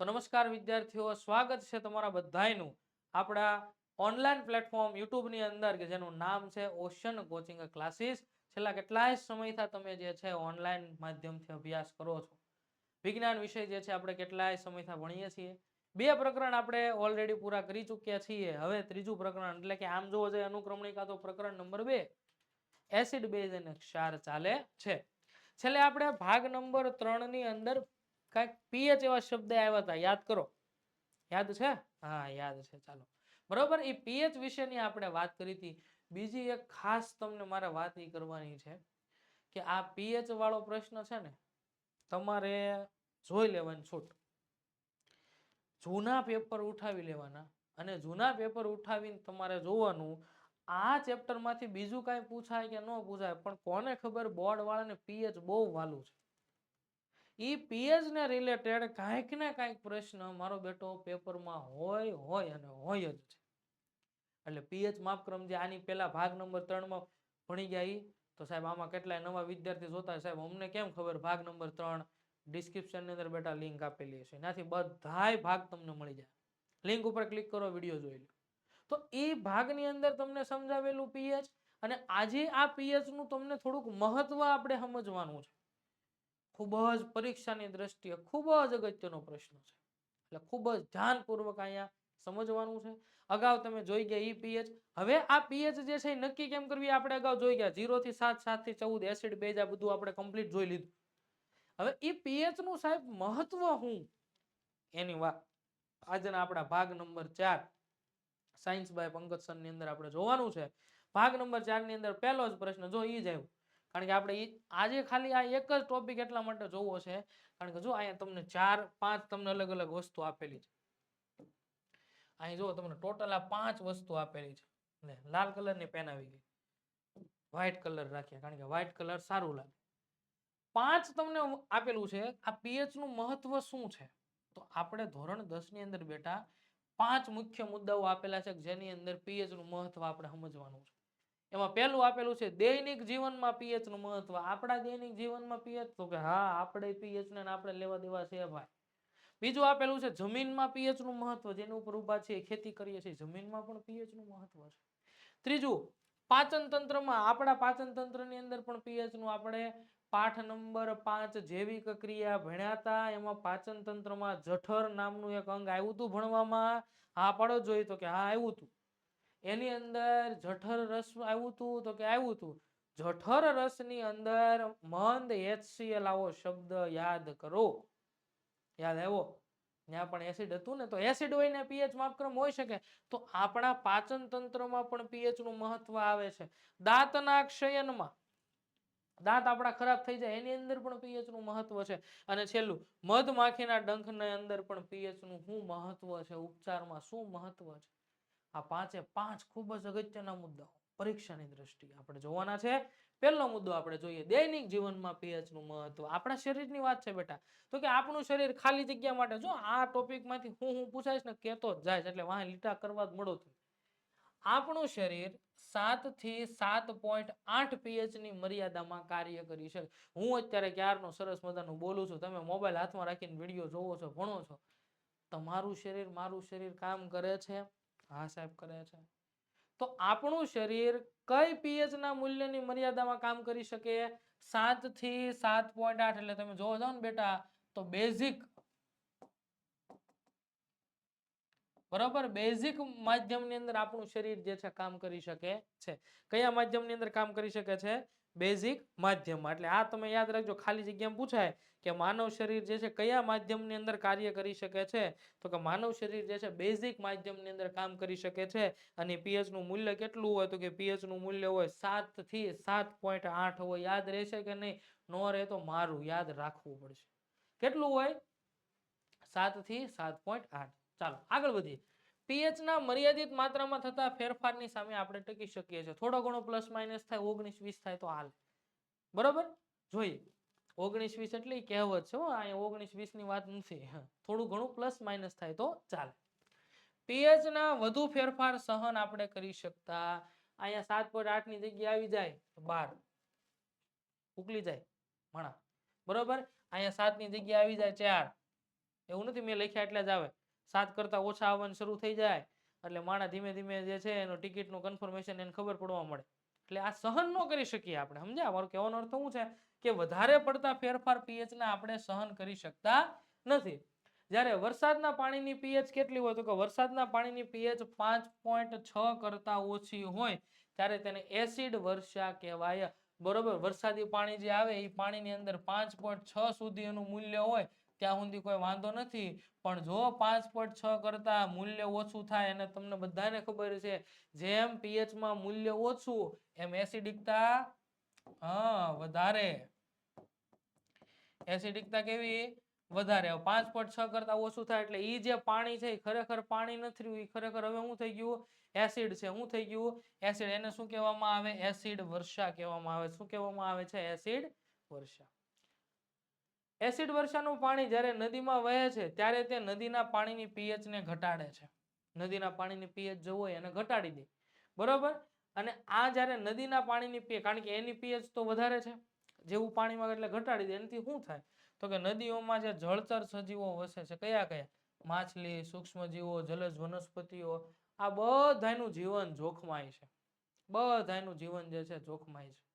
તો નમસ્કાર વિદ્યાર્થીઓ, સ્વાગત છે તમારા બધાયનું આપણા ઓનલાઈન પ્લેટફોર્મ યુટ્યુબની અંદર કે જેનું નામ છે ઓશન કોચિંગ ક્લાસીસ છેલ્લા કેટલાય સમયથી તમે જે છે ઓનલાઈન માધ્યમથી અભ્યાસ કરો છો. વિજ્ઞાન વિષય જે છે આપણે કેટલાય સમયથી ભણીએ છીએ. બે પ્રકરણ આપણે ઓલરેડી પૂરા કરી ચૂક્યા છીએ. હવે ત્રીજું પ્રકરણ, એટલે કે આમ જોવો જોઈએ અનુક્રમણિકા, તો પ્રકરણ નંબર બે એસિડ બેઝ અને ક્ષાર ચાલે છે. છેલ્લે આપણે ભાગ નંબર ત્રણની અંદર કાંઈક પીએચ એવા શબ્દ આવ્યા હતા, યાદ કરો. યાદ છે? હા, યાદ છે, ચાલો. બરોબર? એ પીએચ વિશેની આપણે વાત કરી હતી. બીજી એક ખાસ તમને મારે વાત એ કરવાની છે કે આ પીએચ વાળો પ્રશ્ન છે ને, તમારે જોઈ લેવાની છૂટ. જૂના પેપર ઉઠાવી લેવાના અને જૂના પેપર ઉઠાવીને તમારે જોવાનું, આ ચેપ્ટરમાંથી બીજું કાંઈ પૂછાય કે ન પૂછાય, પણ કોને ખબર બોર્ડ વાળાને પીએચ બહુ વાલું છે. ઈ પીએચ ને રિલેટેડ કાંઈક ને કાંઈક પ્રશ્ન મારો બેટો પેપરમાં હોય હોય અને હોય જ છે. એટલે પીએચ માપક્રમ જે આની પહેલા ભાગ નંબર ત્રણમાં ભણી ગયા એ તો સાહેબ આમાં કેટલાય નવા વિદ્યાર્થી જોતા સાહેબ, અમને કેમ ખબર? ભાગ નંબર ત્રણ ડિસ્ક્રિપ્શનની અંદર બેટા લિંક આપેલી હશે. એનાથી બધાય ભાગ તમને મળી જાય. લિંક ઉપર ક્લિક કરો વીડિયો જોઈ લો. તો એ ભાગની અંદર તમને સમજાવેલું પીએચ અને આજે આ પીએચનું તમને થોડુંક મહત્વ આપણે સમજવાનું છે. ખૂબ જ પરીક્ષાની દ્રષ્ટિએ ખૂબ જ અગત્યનો પ્રશ્ન છે. એટલે ખૂબ જ ધ્યાનપૂર્વક અહીંયા સમજવાનું છે. અગાઉ તમે જોઈ ગયા ઈ પીએચ હવે આ પીએચ જે છે એ નક્કી કેમ કરવી? આપણે અગાઉ જોઈ ગયા. ઝીરો થી સાત સાતથી ચૌદ, એસિડ બેજ આ બધું આપણે કમ્પ્લીટ જોઈ લીધું. હવે ઈ પીએચનું સાહેબ મહત્વ શું? એની વાત. આજના આપણા ભાગ નંબર ચાર. સાયન્સ બાય પંકજ સરની અંદર આપણે જોવાનું છે. ભાગ નંબર ચારની અંદર પહેલો જ પ્રશ્ન જો ઈ જ આવ્યો. કારણ કે આપણે આજે ખાલી આ એક જ ટોપિક એટલા માટે જોવો છે, કારણ કે જો અહીંયા તમને ચાર, પાંચ તમને અલગ અલગ વસ્તુ આપેલી છે. અહીં જો તમને ટોટલ આ પાંચ વસ્તુ આપેલી છે. લાલ કલરની પેન આવી ગઈ. વ્હાઇટ કલર રાખ્યા, કારણ કે વ્હાઇટ કલર સારું લાગે. પાંચ તમને આપેલું છે, આ પીએચનું મહત્વ શું છે? તો આપણે ધોરણ દસની અંદર બેટા પાંચ મુખ્ય મુદ્દાઓ આપેલા છે, જેની અંદર પીએચનું મહત્વ આપણે સમજવાનું છે. એમાં પહેલું આપેલું છે, દૈનિક જીવનમાં પીએચનું મહત્વ. આપણા દૈનિક જીવનમાં પીએચ? તો કે, હા, આપણે પીએચ ને આપણે લેવા દેવા છે ભાઈ. બીજું આપેલું છે, જમીનમાં પીએચનું મહત્વ. જેની ઉપર ઊભા છે ખેતી કરીએ છીએ. જમીનમાં પણ પીએચનું મહત્વ છે. ત્રીજું, પાચન તંત્રમાં, આપણા પાચન તંત્રની અંદર પણ પીએચનું આપણે પાઠ નંબર પાંચ જૈવિક ક્રિયા ભણ્યાતા, એમાં પાચન તંત્રમાં જઠર નામનું એક અંગ આવ્યું હતું ભણવામાં. હા, પાડો જોઈએ તો કે, હા, આવ્યું હતું એની અંદર જઠર રસ આવ્યું હતું તો કે આવ્યું હતું જઠર રસની અંદર મંદ એચસીએલ આવો શબ્દ યાદ કરો. યાદ આવ્યો? ત્યાં પણ એસિડ હતું ને, તો એસિડ હોય ને પીએચ માપક્રમ હોઈ શકે. તો આપણા પાચન તંત્રમાં પણ પીએચનું મહત્વ આવે છે. દાંતના ક્ષયનમાં. દાંત આપણા ખરાબ થઈ જાય, એની અંદર પણ પીએચનું મહત્વ છે. અને છેલ્લું મધમાખીના ડંખની અંદર પણ પીએચનું શું મહત્વ છે? ઉપચારમાં શું મહત્વ છે? આ પાંચે પાંચ ખૂબ જ અગત્યના મુદ્દાઓ. પરીક્ષાની દ્રષ્ટિએ આપણે જોવાના છે. પહેલો મુદ્દો આપણે જોઈએ, દૈનિક જીવનમાં પીએચનું મહત્વ. આપણા શરીરની વાત છે બેટા. તો કે આપણું શરીર ખાલી જગ્યા માટે, જો આ ટોપિકમાંથી હું હું પૂછાઈશ ને કેતો જ જાય એટલે વાહ લીટા કરવા જ મળો છું આપણું શરીર સાતથી સાત પોઈન્ટ આઠ પીએચની મર્યાદામાં કાર્ય કરી શકે. હું અત્યારે ક્યારનો સરસ મજાનું બોલું છું, તમે મોબાઈલ હાથમાં રાખીને વીડિયો જોવો છો, ભણો છો. તમારું શરીર મારું શરીર કામ કરે છે. હા સાહેબ, કરે છે. તો આપણું શરીર કઈ પીએચ ના મૂલ્યની મર્યાદામાં કામ કરી શકે? સાતથી સાત પોઈન્ટ આઠ એટલે તમે જોવો જાઓ ને બેટા, તો બેઝિક બરાબર? બેઝિક માધ્યમની અંદર આપણું શરીર જે છે કામ કરી શકે છે. કયા માધ્યમની અંદર કામ કરી શકે છે? બેઝિક માધ્યમમાં. એટલે આ તમે યાદ રાખજો, ખાલી જગ્યામાં પૂછાય. કે માનવ શરીર જે છે કયા માધ્યમની અંદર કાર્ય કરી શકે છે? તો કે માનવ શરીર જે છે બેઝિક માધ્યમની અંદર કામ કરી શકે છે. અને પીએચનું મૂલ્ય કેટલું હોય? તો કે પીએચનું મૂલ્ય હોય સાતથી સાત પોઈન્ટ આઠ હોય. યાદ રહેશે કે નહીં? નો રહે તો મારું યાદ રાખવું પડશે. કેટલું હોય? સાતથી સાત પોઈન્ટ આઠ. ચાલો, આગળ વધીએ. પીએચના મર્યાદિત માત્રામાં થતા ફેરફારની સામે આપણે ટકી શકીએ છીએ. થોડો ઘણો પ્લસ માઇનસ થાય, ઓગણીસ વીસ થાય તો હાલ. બરોબર? જોઈએ. ઓગણીસ વીસ એટલે કહેવત છે અહીંયા ઓગણીસ વીસની વાત નથી. થોડું ઘણું પ્લસ માઇનસ થાય તો ચાલે. પીએચ ના વધુ ફેરફાર સહન આપણે કરી શકતા, અહીંયા સાત પોઈન્ટ આઠની જગ્યા આવી જાય બાર. ઉકલી જાય ભણા બરોબર? અહીંયા સાતની જગ્યા આવી જાય ચાર. એવું નથી, મેં લખ્યા એટલે જ આવે. સાત કરતા ઓછા આવવાનું શરૂ થઈ જાય, એટલે માણા ધીમે ધીમે જે છે એનો ટિકિટનું કન્ફર્મેશન એને ખબર પડવા મળે. એટલે આ સહન ન કરી શકીએ આપણે, સમજ્યા? મારો કહેવાનો અર્થ શું છે? કે વધારે પડતા ફેરફાર પીએચના આપણે સહન કરી શકતા નથી. જ્યારે વરસાદના પાણીની પીએચ કેટલી હોય તો કે વરસાદના પાણીની પીએચ પાંચ પોઈન્ટ છ કરતા ઓછી હોય, ત્યારે તેને એસિડ વર્ષા કહેવાય. બરોબર? વરસાદી પાણી જે આવે, એ પાણીની અંદર પાંચ પોઈન્ટ છ સુધી એનું મૂલ્ય હોય, ત્યાં સુધી કોઈ વાંધો નથી. પણ જો પાંચ પોઈન્ટ છ કરતા મૂલ્ય ઓછું થાય, અને તમને બધાને ખબર છે, જેમ પીએચમાં મૂલ્ય ઓછું, એમ એસિડિકતા હા, વધારે. એસિડિકતા કેવી? વધારે. પાંચ પોઈન્ટ છ કરતા ઓછું થાય એટલે એ જે પાણી છે એ ખરેખર પાણી નથી રહ્યું. એ ખરેખર હવે શું થઈ ગયું? એસિડ છે. શું થઈ ગયું? એસિડ એને શું કહેવામાં આવે? એસિડ વર્ષા કહેવામાં આવે. શું કહેવામાં આવે છે? એસિડ વર્ષા. એસિડ વર્ષાનું પાણી જ્યારે નદીમાં વહે છે, ત્યારે તે નદીના પાણીની પીએચ ને ઘટાડે છે. નદીના પાણીની પીએચ જો હોય એને ઘટાડી દે. બરોબર? અને આ જ્યારે નદીના પાણીની પીએ કારણ કે એની પીએચ તો વધારે છે, જેવું પાણીમાં એટલે ઘટાડી દે, એનાથી શું થાય? તો કે નદીઓમાં જે જળચર સજીવો વસે છે, કયા કયા? માછલી, સૂક્ષ્મજીવો, જલજ વનસ્પતિઓ, આ બધાનું જીવન જોખમાય છે. બધાનું જીવન જે છે જોખમાય છે,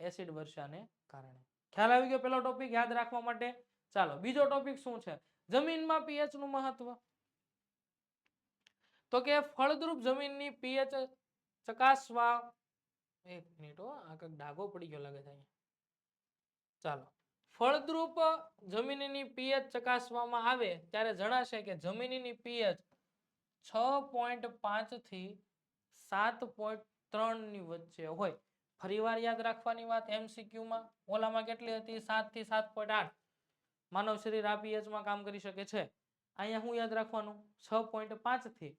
એસિડ વર્ષાને કારણે. ખ્યાલ આવી ગયો પેલો ટોપિક યાદ રાખવા માટે? ચાલો, બીજો ટોપિક શું છે? જમીનમાં પીએચનું મહત્વ. તો કે ફળદ્રુપ જમીનની pH ચકાસવા. એક મિનિટ આ કંઈક ડાઘો પડી ગયો લાગે છે અહીંયા. ચાલો. ફળદ્રુપ જમીનની પીએચ ચકાસવામાં આવે ત્યારે જણાશે કે જમીનની પીએચ છ પોઈન્ટ પાંચથી સાત પોઈન્ટ ત્રણની વચ્ચે હોય. ફરીવાર યાદ રાખવાની વાત, એમસીક્યુમાં ઓલામાં કેટલી હતી? સાતથી સાત પોઈન્ટ આઠ. માનવ શરીર આ પીએચમાં કામ કરી શકે છે. અહીંયા શું યાદ રાખવાનું, છ પોઈન્ટ પાંચથી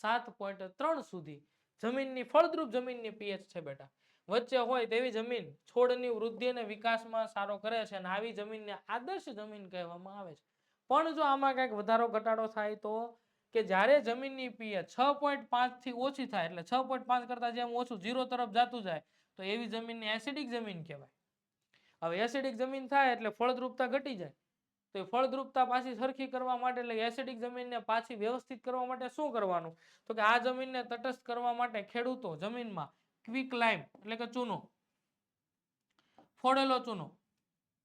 સાત પોઈન્ટ ત્રણ સુધી. જમીનની ફળદ્રુપ જમીનની પીએચ છે બેટા. વચ્ચે હોય તેવી જમીન છોડની વૃદ્ધિ અને વિકાસમાં સારો કરે છે અને આવી જમીનને આદર્શ જમીન કહેવામાં આવે છે. પણ જો આમાં કંઈક વધારો ઘટાડો થાય તો કે જ્યારે જમીનની પીએચ છ પોઈન્ટ પાંચથી ઓછી થાય, એટલે છ પોઈન્ટ પાંચ કરતાં જેમ ઓછું ઝીરો તરફ જતું જાય, તો એવી જમીનને એસિડિક જમીન કહેવાય. હવે એસિડિક જમીન થાય એટલે ફળદ્રુપતા ઘટી જાય. તો એ ફળદ્રુપતા પાછી સરખી કરવા માટે એટલે એસિડિક જમીનને પાછી વ્યવસ્થિત કરવા માટે શું કરવાનું? તો કે આ જમીનને તટસ્થ કરવા માટે ખેડૂતો જમીનમાં ક્વિક લાઈમ એટલે કે ચૂનો, ફોડેલો ચૂનો,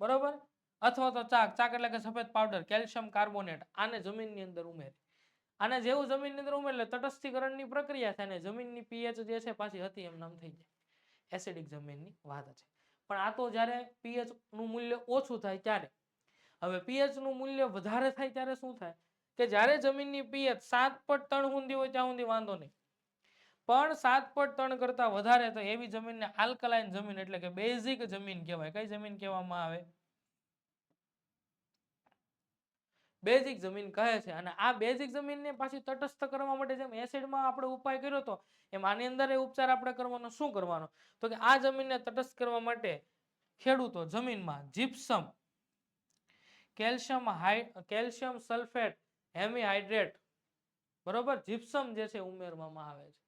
બરોબર? અથવા તો ચાક ચાક એટલે કે સફેદ પાવડર કેલ્શિયમ કાર્બોનેટ આને જમીનની અંદર ઉમેરે. આને જેવું જમીનની અંદર ઉમેરે તટસ્થીકરણની પ્રક્રિયા થાય અને જમીનની પીએચ જે છે પાછી હતી એમ નામ થઈ જાય. એસિડિક જમીનની વાત છે. પણ આ તો જ્યારે પીએચનું મૂલ્ય ઓછું થાય ત્યારે હવે pH નું મૂલ્ય વધારે થાય ત્યારે શું થાય? કે જ્યારે જમીનની પીએચ સાત પોઈન્ટ ત્રણ ઊંધી હોય ત્યાં ઊંધી વાંધો નહીં. પણ સાત પોઈન્ટ ત્રણ કરતા વધારે તો એવી જમીનને આલ્કલાઇન જમીન એટલે કે બેઝિક જમીન કહેવાય. કઈ જમીન કહેવામાં આવે? બેઝિક જમીન કહે છે અને આ બેઝિક જમીનને પાછી તટસ્થ કરવા માટે જેમ એસિડમાં આપણે ઉપાય કર્યો હતો એમ આની અંદર એ ઉપચાર આપણે કરવાનો, શું કરવાનો? તો કે આ જમીનને તટસ્થ કરવા માટે ખેડૂતો જમીનમાં gypsum calcium high calcium sulphate hemihydrate, બરોબર? જીપ્સમ જે છે ઉમેરવામાં આવે છે.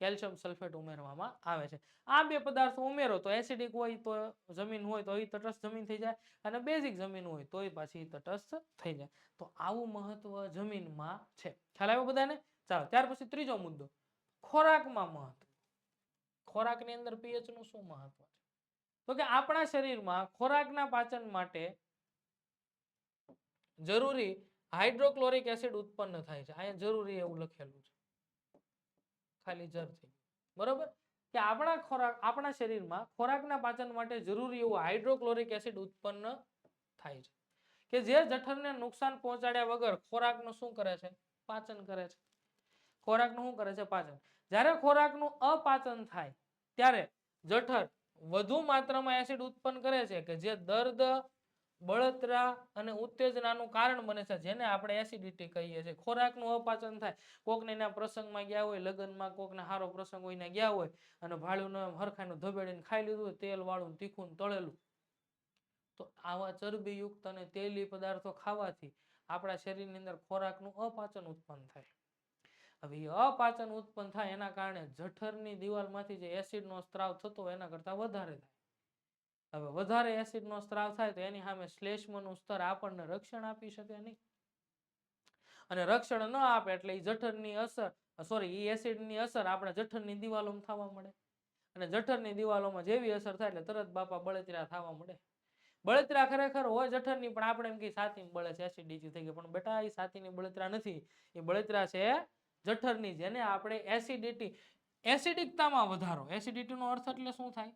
કેલ્શિયમ સલ્ફેટ ઉમેરવામાં આવે છે. આ બે પદાર્થો ઉમેરો તો એસિડિક હોય તો જમીન હોય તો એ તટસ્થ જમીન થઈ જાય અને બેઝિક જમીન હોય તોય પાછી તટસ્થ થઈ જાય. તો આવું મહત્વ જમીનમાં છે. ખ્યાલ આવ્યો બધાને? ચાલો, ત્યાર પછી ત્રીજો મુદ્દો. ખોરાકમાં મહત્વ. ખોરાકની અંદર પીએચનું શું મહત્વ છે? તો કે આપણા શરીરમાં ખોરાકના પાચન માટે જરૂરી હાઇડ્રોક્લોરિક એસિડ ઉત્પન્ન થાય છે. અહીંયા જરૂરી એવું લખેલું છે. ખાલી જરથી બરોબર? કે આપણા ખોરાક, આપણા શરીરમાં ખોરાકના પાચન માટે જરૂરી એવું હાઇડ્રોક્લોરિક એસિડ ઉત્પન્ન થાય છે. કે જે જઠરને નુકસાન પહોંચાડ્યા વગર ખોરાકનું શું કરે છે? પાચન કરે છે. ખોરાકનું શું કરે છે? પાચન. જ્યારે ખોરાકનું અપાચન થાય, ત્યારે જઠર વધુ માત્રામાં એસિડ ઉત્પન્ન કરે છે કે જે દર્દ બળતરા અને ઉત્તેજનાનું કારણ બને છે, જેને આપણે એસિડિટી કહીએ છીએ. ખોરાકનું અપાચન થાય. કોકને એના પ્રસંગમાં ગયા હોય, લગ્નમાં કોકને સારો પ્રસંગ હોય ને ગયા હોય, અને ભાળ્યું હરખાનું ધબેડીને ખાઈ લીધું તેલ વાળું તીખું તળેલું. તો આવા ચરબીયુક્ત અને તેલી પદાર્થો ખાવાથી આપણા શરીરની અંદર ખોરાકનું અપાચન ઉત્પન્ન થાય. હવે અપાચન ઉત્પન્ન થાય એના કારણે જઠરની દિવાલમાંથી જે એસિડનો સ્ત્રાવ થતો એના કરતાં વધારે થાય. હવે વધારે એસિડનો સ્ત્રાવ થાય તો એની સામે શ્લેષ્મનું સ્તર આપણને રક્ષણ આપી શકે નહીં. અને રક્ષણ ન આપે એટલે એ જઠરની અસર સોરી એ એસિડની અસર આપણે જઠરની દિવાલોમાં થવા મળે. અને જઠરની દિવાલોમાં જેવી અસર થાય એટલે તરત બાપા બળતરા થવા મળે. બળતરા ખરેખર હોય જઠરની, પણ આપણે એમ કે છાતીમાં બળે છે એસિડિટી થઈ ગઈ પણ બેટા એ સાતીની બળતરા નથી. એ બળતરા છે જઠરની, જેને આપણે એસિડિટી એસિડિકતામાં વધારો. એસિડિટીનો અર્થ એટલે શું થાય?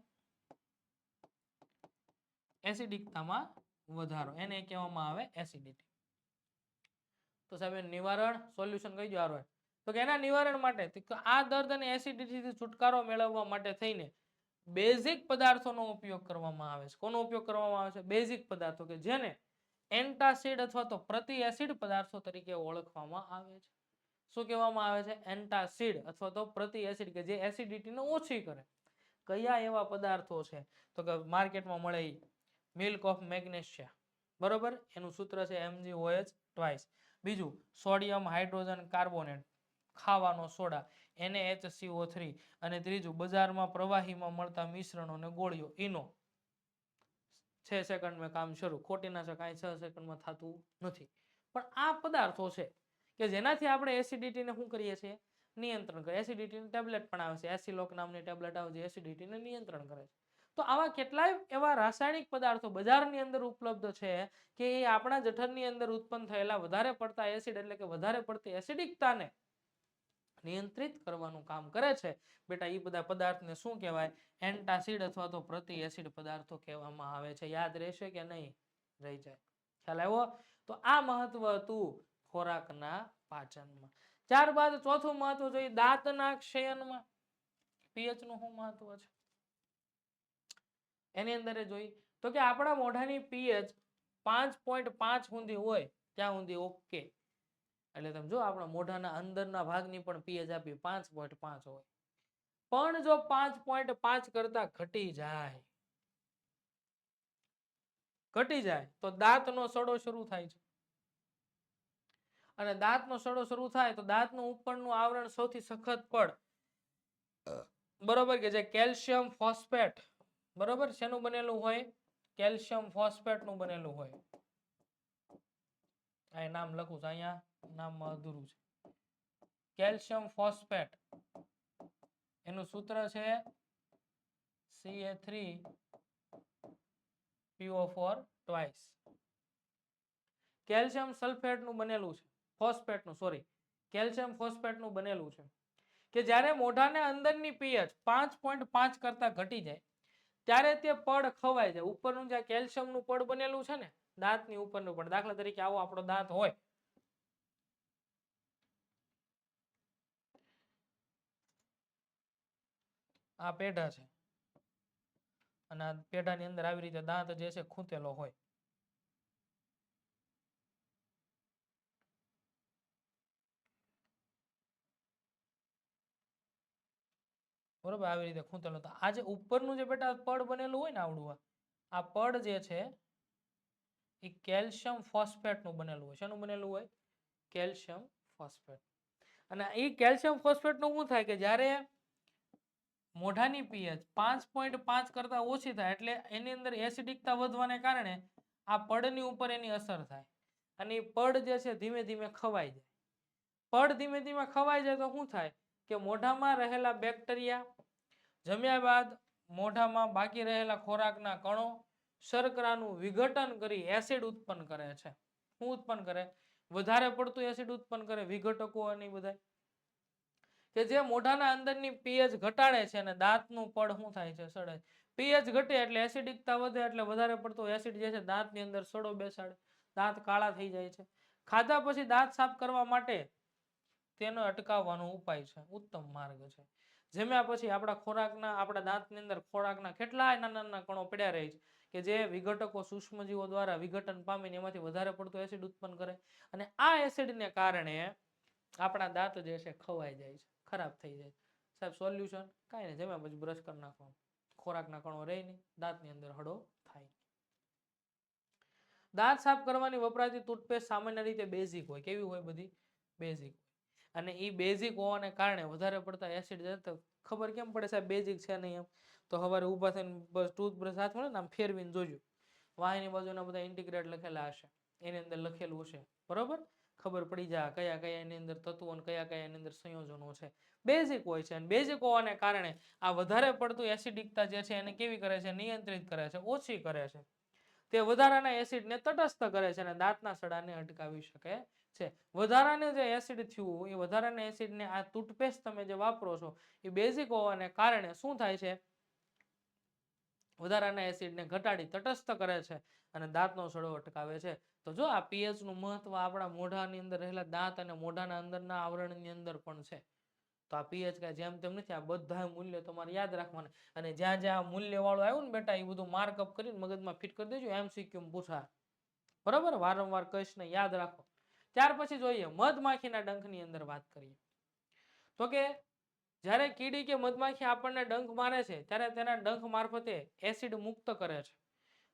એસિડિકતામાં વધારો, એને કહેવામાં આવે એસિડિટી. તો સાહેબ નિવારણ સોલ્યુશન કઈ જવાનું તો કે એના નિવારણ માટે આ દર્દ અને એસિડિટીથી છુટકારો મેળવવા માટે થઈને બેઝિક પદાર્થોનો ઉપયોગ કરવામાં આવે છે. કોનો ઉપયોગ કરવામાં આવે છે? બેઝિક પદાર્થો કે જેને એન્ટાસિડ અથવા તો પ્રતિ એસિડ પદાર્થો તરીકે ઓળખવામાં આવે છે. શું કહેવામાં આવે છે? એન્ટાસિડ અથવા તો પ્રતિ એસિડ કે જે એસિડિટીને ઓછી કરે. કયા એવા પદાર્થો છે? તો કે માર્કેટમાં મળે મિલ્ક ઓફ મેગ્નેશિયા. બરોબર? એનું સૂત્ર છે MgOH ટ્વાઇસ. બીજું, સોડિયમ હાઇડ્રોજન કાર્બોનેટ, ખાવાનો સોડા, એને એચસીઓ થ્રી. અને ત્રીજું, બજારમાં પ્રવાહીમાં મળતા મિશ્રણો ને ગોળીઓ, ઇનો. છ સેકન્ડ મેં કામ શરૂ. ખોટી ના કાંઈ છ સેકન્ડમાં થતું નથી. પણ આ પદાર્થો છે કે જેનાથી આપણે એસિડિટીને શું કરીએ છીએ? નિયંત્રણ કરે એસિડિટીની ટેબ્લેટ પણ આવે છે. એસિલોક નામની ટેબ્લેટ આવે છે. એસિડિટીને નિયંત્રણ કરે છે. તો આવા કેટલાય એવા રાસાયણિક પદાર્થો બજારની અંદર ઉપલબ્ધ છે કે એ આપણા જઠરની અંદર ઉત્પન્ન થયેલા વધારે પડતા એસિડ એટલે કે વધારે પડતી એસિડિકતાને નિયંત્રિત કરવાનું કામ કરે છે. બેટા એ બધા પદાર્થને શું કહેવાય? એન્ટાસિડ અથવા તો પ્રતિ એસિડ પદાર્થો કહેવામાં આવે છે. યાદ રહેશે કે નહીં? રહી જાય. ખ્યાલ આવ્યો? તો આ મહત્વ હતું ખોરાકના પાચનમાં. ત્યારબાદ ચોથું મહત્વ જોઈએ દાંતના ક્ષયનમાં. પીએચનું શું મહત્વ છે? એની અંદર જોઈ તો કે આપણા મોઢાની પીએચ પાંચ પોઈન્ટ પાંચ સુધી હોય ત્યાં સુધી ઓકે. એટલે તમે જો આપણા મોઢાના અંદરના ભાગની પણ પીએચ આપી પાંચ પોઈન્ટ પાંચ હોય. પણ જો પાંચ પોઈન્ટ પાંચ કરતા ઘટી જાય ઘટી જાય તો દાંતનો સડો શરૂ થાય છે. અને દાંતનો સડો શરૂ થાય તો દાંતનું ઉપરનું આવરણ સૌથી સખત પડ. બરોબર કે જે કેલ્શિયમ ફોસ્ફેટ બરોબર? શેનું બનેલું હોય? કેલ્શિયમ ફોસ્ફેટનું બનેલું હોય. અહીં નામ લખું છું, અહીંયા નામમાં અધૂરું છે. Calcium phosphate. એનું સૂત્ર છે CA3 PO4 ટ્વાઇસ કેલ્શિયમ સલ્ફેટનું બનેલું છે. ફોસ્ફેટનું સોરી કેલ્શિયમ ફોસ્ફેટનું બનેલું છે. કે જ્યારે મોઢાને અંદરની પીએચ પાંચ પોઈન્ટ પાંચ કરતાં ઘટી જાય ત્યારે તે પડ ખવાય જાય ઉપરનું જે કેલ્શિયમનું પડ બનેલું છે ને, દાંતની ઉપરનું પડ દાખલા તરીકે આવો આપણો દાંત હોય. આ પેઢા છે. અને પેઢાની અંદર આવી રીતે દાંત જે છે ખૂંટેલો હોય. બરોબર? આવી રીતે ખૂંતલો તો આ જે ઉપરનું જે બેટા પડ બનેલું હોય ને આવડું આ પડ જે છે, એ કેલ્શિયમ ફોસ્ફેટનું બનેલું હોય. શેનું બનેલું હોય? Calcium phosphate. અને એ કેલ્શિયમ ફોસ્ફેટનું શું થાય કે જ્યારે મોઢાની પીએચ પાંચ પોઈન્ટ પાંચ કરતા ઓછી થાય એટલે એની અંદર એસિડિકતા વધવાને કારણે આ પડની ઉપર એની અસર થાય. અને એ પડ જે છે ધીમે ધીમે ખવાઈ જાય. પડ ધીમે ધીમે ખવાઈ જાય તો શું થાય કે મોઢામાં રહેલા બેક્ટેરિયા જમ્યા બાદ મોઢામાં બાકી રહેલા ખોરાકના કણો શર્કરાનું વિઘટન કરી એસિડ ઉત્પન્ન કરે છે. શું ઉત્પન્ન કરે? વધારે પડતું એસિડ ઉત્પન્ન કરે વિઘટકો અને બધા કે જે મોઢાના અંદરની પીએચ ઘટાડે છે અને દાંતનું પડ શું થાય છે? સડે પીએચ ઘટે એટલે એસિડિકતા વધે એટલે વધારે પડતું એસિડ જે છે દાંતની અંદર સડો બેસાડે. દાંત કાળા થઈ જાય છે. ખાધા પછી દાંત સાફ કરવા માટે તેનો અટકાવવાનો ઉપાય છે. ઉત્તમ માર્ગ છે. જમ્યા પછી આપણા ખોરાકના, આપણા દાંતની અંદર ખોરાકના કેટલાય નાના નાના કણો પડ્યા રહે છે કે જે વિઘટકો સૂક્ષ્મજીવો દ્વારા વિઘટન પામીને એમાંથી વધારે પડતું એસિડ ઉત્પન્ન કરે. અને આ એસિડને કારણે આપણા દાંત જે છે ખવાઈ જાય છે, ખરાબ થઈ જાય સાહેબ સોલ્યુશન કાંઈ નહીં, જમ્યા પછી બ્રશ કરી નાખવાનું. ખોરાકના કણો રહે નહીં, દાંતની અંદર હળો થાય દાંત સાફ કરવાની વપરાતી ટૂથપેસ્ટ સામાન્ય રીતે બેઝિક હોય. કેવી હોય બધી? બેઝિક અને એ બેઝિક હોવાને કારણે વધારે પડતા એસિડ જતા ખબર કેમ પડે સાહેબ બેઝિક છે નહીં એમ? તો સવારે ઊભા થઈને બસ ટૂથબ્રશ હાથ મળે ને આમ ફેરવીને જોજો. વાહીની બાજુના બધા ઇન્ટિગ્રેટ લખેલા હશે. એની અંદર લખેલું હશે. બરોબર? ખબર પડી જાય કયા કયા એની અંદર તત્વો અને કયા કયા એની અંદર સંયોજનો છે. બેઝિક હોય છે અને બેઝિક હોવાને કારણે આ વધારે પડતું એસિડિકતા જે છે એને કેવી કરે છે? નિયંત્રિત કરે છે. ઓછી કરે છે. તે વધારાના એસિડને તટસ્થ કરે છે અને દાંતના સડાને અટકાવી શકે છે. વધારાનું જે એસિડ થયું, એ વધારાના એસિડને આ ટૂથપેસ્ટ તમે જે વાપરો છો, એ બેઝિક હોવાને કારણે શું થાય છે? વધારાના એસિડને ઘટાડી તટસ્થ કરે છે અને દાંતનો સડો અટકાવે છે. તો જો આ પીએચનું મહત્વ આપણા મોઢાની અંદર રહેલા દાંત અને મોઢાના અંદરના આવરણની અંદર પણ છે. તો આ પીએચ કાંઈ જેમ તેમ નથી, આ બધા મૂલ્ય તમારે યાદ રાખવાના. અને જ્યાં જ્યાં મૂલ્યવાળું આવ્યું ને બેટા, એ બધું માર્કઅપ કરીને મગજમાં ફિટ કરી દેજો એમસીક્યુ પૂછા. બરાબર? વારંવાર કહીશ ને યાદ રાખો. ત્યાર પછી જોઈએ, મધમાખીના ડંખની અંદર વાત કરીએ. તો કે, જ્યારે કીડી કે મધમાખી આપણને ડંખ મારે છે, ત્યારે તેના ડંખ મારફતે એસિડ મુક્ત કરે છે.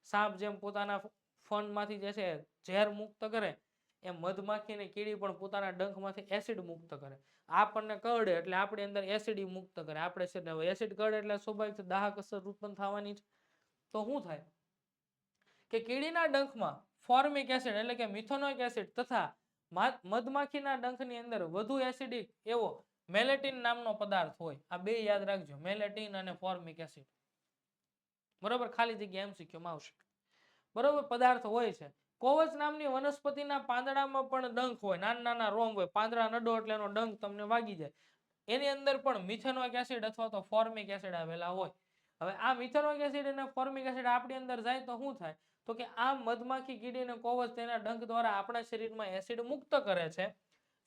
સાપ જેમ પોતાના ફંડમાંથી જે છે, ઝેર મુક્ત કરે એમ મધમાખી અને કીડી પણ પોતાના ડંખમાંથી એસિડ મુક્ત કરે. આપણને કરડે એટલે આપણી અંદર એસિડ મુક્ત કરે. આપણે છે ને એસિડ કરડે એટલે સ્વાભાવિક દાહક અસર ઉત્પન્ન થવાની છે તો શું થાય? કે કીડીના ડંખમાં ફોર્મિક એસિડ એટલે કે મિથોનોઇક એસિડ તથા મધમાખીના ડંખની અંદર વધુ એસિડિક એવો મેલેટિન નામનો પદાર્થ હોય. આ બે યાદ રાખજો. મેલેટિન અને ફોર્મિક એસિડ. બરોબર? ખાલી જગ્યા એમસીક્યુમાં આવશે. બરોબર? પદાર્થ હોય છે. કોવચ નામની વનસ્પતિના પાંદડામાં પણ ડંખ હોય, નાના નાના રોમ હોય, પાંદડા નડો એટલે એનો ડંખ તમને વાગી જાય. એની અંદર પણ મિથેનોઇક એસિડ અથવા તો ફોર્મિક એસિડ આવેલા હોય. હવે આ મિથેનોઇક એસિડ અને ફોર્મિક એસિડ આપણી અંદર જાય તો શું થાય? તો કે આ મધમાખી કીડી અને કોવચ તેના ડંખ દ્વારા આપણા શરીરમાં એસિડ મુક્ત કરે છે.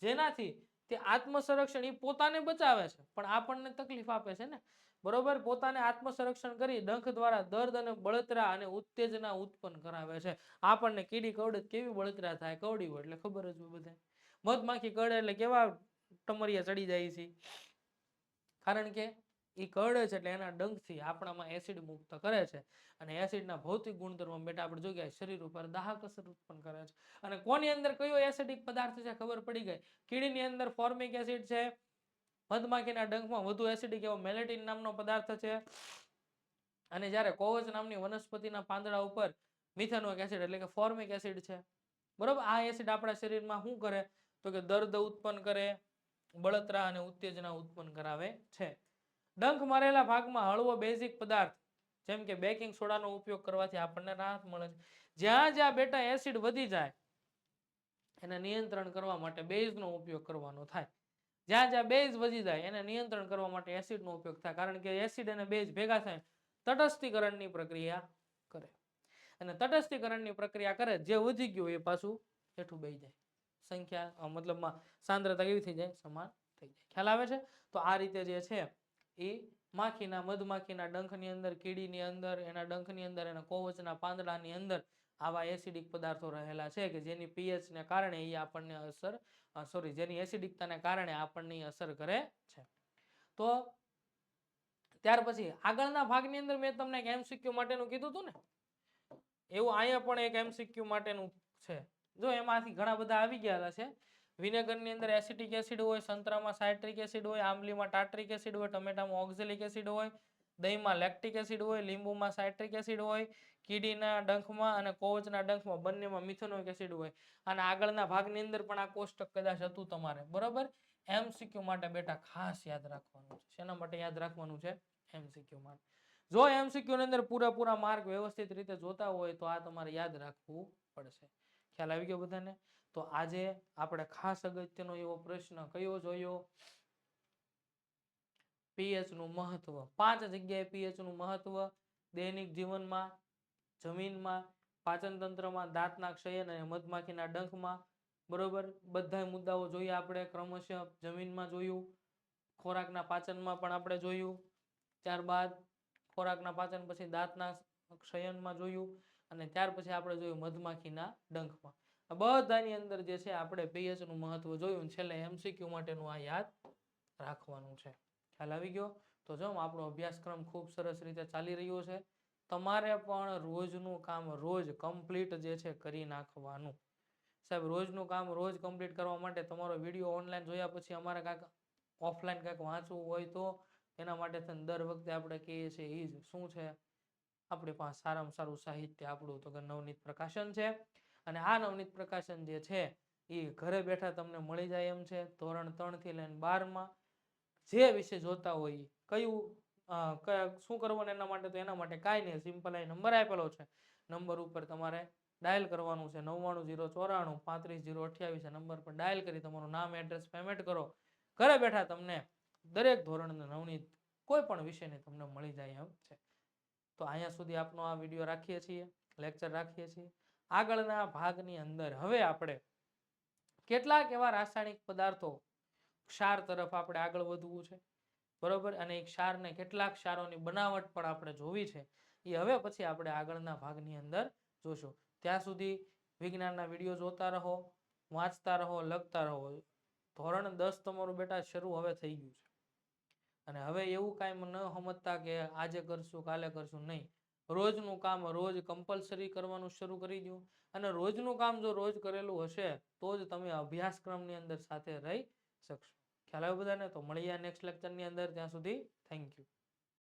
જેનાથી તે આત્મસંરક્ષણ એ પોતાને બચાવે છે. પણ આપણને તકલીફ આપે છે ને? બરોબર? પોતાને આત્મસંરક્ષણ કરી ડંખ દ્વારા દર્દ અને બળતરા અને ઉત્તેજના ઉત્પન્ન કરાવે છે. આપણને કીડી કવડત કેવી બળતરા થાય? કવડી હોય એટલે ખબર જ હોય બધાય મધમાખી કડે એટલે કેવા ટમરિયા ચડી જાય છે? કારણ કે એ કરડે છે એટલે એના ડંખથી આપણામાં એસિડ મુક્ત કરે છે. અને એસિડના ભૌતિક ગુણધર્મો બેટા આપણે જોઈએ કે શરીર ઉપર દાહક અસર ઉત્પન્ન કરે છે. અને કોની અંદર કયો એસિડિક પદાર્થ છે ખબર પડી ગઈ? કીડીની અંદર ફોર્મિક એસિડ છે મધમાખીના ડંખમાં વધુ એસિડિક એવો મેલેટિન નામનો પદાર્થ છે. અને જ્યારે કોવચ નામની વનસ્પતિના પાંદડા ઉપર મિથેનોઇક એસિડ એટલે કે ફોર્મિક એસિડ છે. બરોબર? આ એસિડ આપણા શરીરમાં શું કરે? તો કે દર્દ ઉત્પન્ન કરે, બળતરા અને ઉત્તેજના ઉત્પન્ન કરાવે છે. ડંખ મારેલા ભાગમાં હળવો બેઝિક પદાર્થ, જેમ કે બેકિંગ સોડાનો ઉપયોગ કરવાથી આપણને રાહત મળે છે. જ્યાં જ્યાં બેટા એસિડ વધી જાય, એને નિયંત્રણ કરવા માટે બેઝનો ઉપયોગ કરવાનો થાય. જ્યાં જ્યાં બેઝ વધી જાય એને નિયંત્રણ કરવા માટે એસિડનો ઉપયોગ થાય. કારણ કે એસિડ અને બેઝ ભેગા થાય, તટસ્થીકરણની પ્રક્રિયા કરે. અને તટસ્થીકરણની પ્રક્રિયા કરે, જે વધી ગયું એ પાછું હેઠું બેસી જાય. સંખ્યા મતલબમાં સાંદ્રતા કેવી થઈ જાય? સમાન થઈ જાય. ખ્યાલ આવે છે? તો આ રીતે જે છે, એ માખીના, મધમાખીના ડંખની અંદર, કીડીની અંદર, એના ડંખની અંદર, એના કોવચના પાંદડાની અંદર આવા એસિડિક પદાર્થો રહેલા છે કે જેની પીએચ ને કારણે એ આપણને અસર સોરી જેની એસિડિકતાને કારણે આપણને અસર કરે છે. તો ત્યાર પછી આગળના ભાગની અંદર મેં તમને એક એમસીક્યુ માટેનું કીધું હતું ને, એવું અહીંયા પણ એક એમસીક્યુ માટેનું છે. જો એમાંથી ઘણા બધા આવી ગયા છે. વિનેગરની અંદર એસિટિક એસિડ હોય, સંતરામાં સાઇટ્રિક એસિડ હોય, આંબલીમાં ટાટ્રિક એસિડ હોય, ટમેટામાં ઓક્ઝેલિક એસિડ હોય દહીંમાં લેક્ટિક એસિડ હોય, લીંબુમાં સાઇટ્રિક એસિડ હોય, કીડીના ડંખમાં અને કોવચના ડંખમાં બંનેમાં મિથેનોઇક એસિડ હોય. અને આગળના ભાગની અંદર પણ આ કોષ્ટક કદાચ હતું તમારે. બરોબર? એમસીક્યુ માટે બેટા ખાસ યાદ રાખવાનું છે. શેના માટે યાદ રાખવાનું છે? એમસીક્યુ માટે. જો એમસીક્યુ ની અંદર પૂરેપૂરા માર્ક વ્યવસ્થિત રીતે જોતા હોય તો આ તમારે યાદ રાખવું પડશે. ખ્યાલ આવી ગયો બધાને? તો આજે આપણે ખાસ અગત્યનો એવો પ્રશ્ન કયો જોયો? પીએચનું મહત્વ. પાંચ જગ્યાએ પીએચનું મહત્વ દૈનિક જીવનમાં, જમીનમાં પાચન તંત્રમાં દાંતના ક્ષયન અને મધમાખીના ડંખમાં. બરોબર? બધા મુદ્દાઓ જોઈએ આપણે. ક્રમશઃ જમીનમાં જોયું. ખોરાકના પાચનમાં પણ આપણે જોયું. ત્યારબાદ ખોરાકના પાચન પછી દાંતના ક્ષયનમાં જોયું અને ત્યાર પછી આપણે જોયું મધમાખીના ડંખમાં. બધાની અંદર જે છે આપણે પીએચનું મહત્વ જોયું છેલ્લે એમસીક્યુ માટેનું આ યાદ રાખવાનું છે. ખ્યાલ આવી ગયો. તો જો, આપણો અભ્યાસક્રમ ખૂબ સરસ રીતે ચાલી રહ્યો છે. તમારે પણ રોજનું કામ રોજ કમ્પ્લીટ જે છે કરી નાખવાનું. સાહેબ, રોજનું કામ રોજ કમ્પ્લીટ કરવા માટે તમારો વીડિયો ઓનલાઈન જોયા પછી અમારે કાંઈક ઓફલાઈન કાંઈક વાંચવું હોય તો એના માટે થઈને દર વખતે આપણે કહીએ છીએ એ જ શું છે? આપણી પાસે સારામાં સારું સાહિત્ય આપણું તો કે નવનીત પ્રકાશન છે. અને આ નવનીત પ્રકાશન જે છે એ ઘરે બેઠા તમને મળી જાય એમ છે. ધોરણ ત્રણથી લઈને બારમાં જે વિશે જોતા હોય, કયું કયા, શું કરવાનું એના માટે, તો એના માટે કાંઈ નહીં. સિમ્પલ અહીં નંબર આપેલો છે. નંબર ઉપર તમારે ડાયલ કરવાનું છે. નવ્વાણું જીરો ચોરાણું, પાંત્રીસ જીરો અઠ્યાવીસ નંબર પર ડાયલ કરી તમારું નામ, એડ્રેસ પેમેન્ટ કરો. ઘરે બેઠા તમને દરેક ધોરણની નવનીત કોઈ પણ વિષયની તમને મળી જાય એમ છે. તો અહીંયા સુધી આપનો આ વીડિયો રાખીએ છીએ, લેક્ચર રાખીએ છીએ. આગળના ભાગની અંદર હવે આપણે કેટલાક એવા રાસાયણિક પદાર્થો ક્ષાર તરફ આપણે આગળ વધવું છે. બરોબર? અને એ ક્ષારને કેટલાક ક્ષારોની બનાવટ પણ આપણે જોવી છે. એ હવે પછી આપણે આગળના ભાગની અંદર જોશું. ત્યાં સુધી વિજ્ઞાનના વીડિયો જોતા રહો, વાંચતા રહો, લખતા રહો. ધોરણ દસ તમારું બેટા શરૂ હવે થઈ ગયું છે. અને હવે એવું કાંઈ ન સમજતા કે આજે કરશું, કાલે કરશું નહીં. રોજનું કામ રોજ કમ્પલસરી કરવાનું શરૂ કરી દો અને રોજનું કામ જો રોજ કરેલું હશે, તો જ તમે અભ્યાસક્રમની અંદર સાથે રહી શકશો. ખ્યાલ આવ્યો બધાને? તો મળીએ નેક્સ્ટ લેક્ચરની અંદર. ત્યાં સુધી થેન્ક યુ